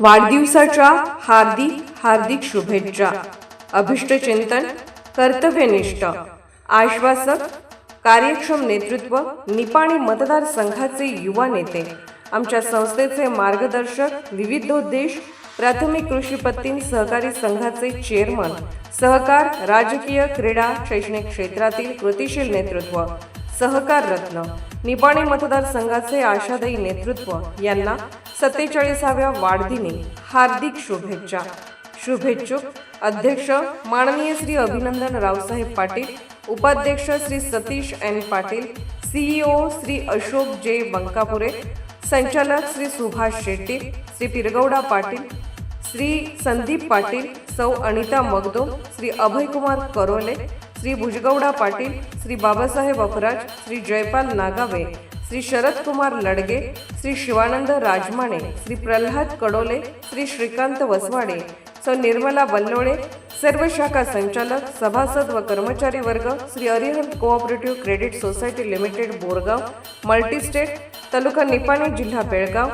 वाढदिवसाच्या हार्दिक हार्दिक शुभेच्छा. अभिष्टचिंतन कर्तव्यनिष्ठ. आश्वासक कार्यक्षम नेतृत्व निपाणी मतदारसंघाचे युवा नेते. आमच्या संस्थेचे मार्गदर्शक विविधोद्देश प्राथमिक कृषीपत्ती सहकारी संघाचे चेअरमन सहकार राजकीय क्रीडा शैक्षणिक क्षेत्रातील कृतिशील नेतृत्व. सहकार रत्न. निपाणी मतदारसंघाचे आशादायी नेतृत्व यांना सत्तेचाळीसाव्या वाढदिनी हार्दिक शुभेच्छा. शुभेच्छुक अध्यक्ष माननीय श्री अभिनंदन रावसाहेब पाटील उपाध्यक्ष Shri Satish N Patil CEO Shri Ashok J Bankapure संचालक श्री सुभाष शेट्टी श्री पिरगौडा पाटील श्री संदीप पाटील सौ अनिता मगदो श्री अभयकुमार करोले श्री भुजगौडा पाटील श्री बाबासाहेब अपराज श्री जयपाल नागावे श्री शरद कुमार लडगे श्री शिवानंद राजमाणे श्री प्रल्हाद कडोले श्री श्रीकांत वसवाडे सौ निर्मला बल्लोळे सर्व शाखा संचालक सभासद व कर्मचारी वर्ग Shri Arihant cooperative credit society limited Borgaon multistate तालुका निपाणी जिल्हा बेळगाव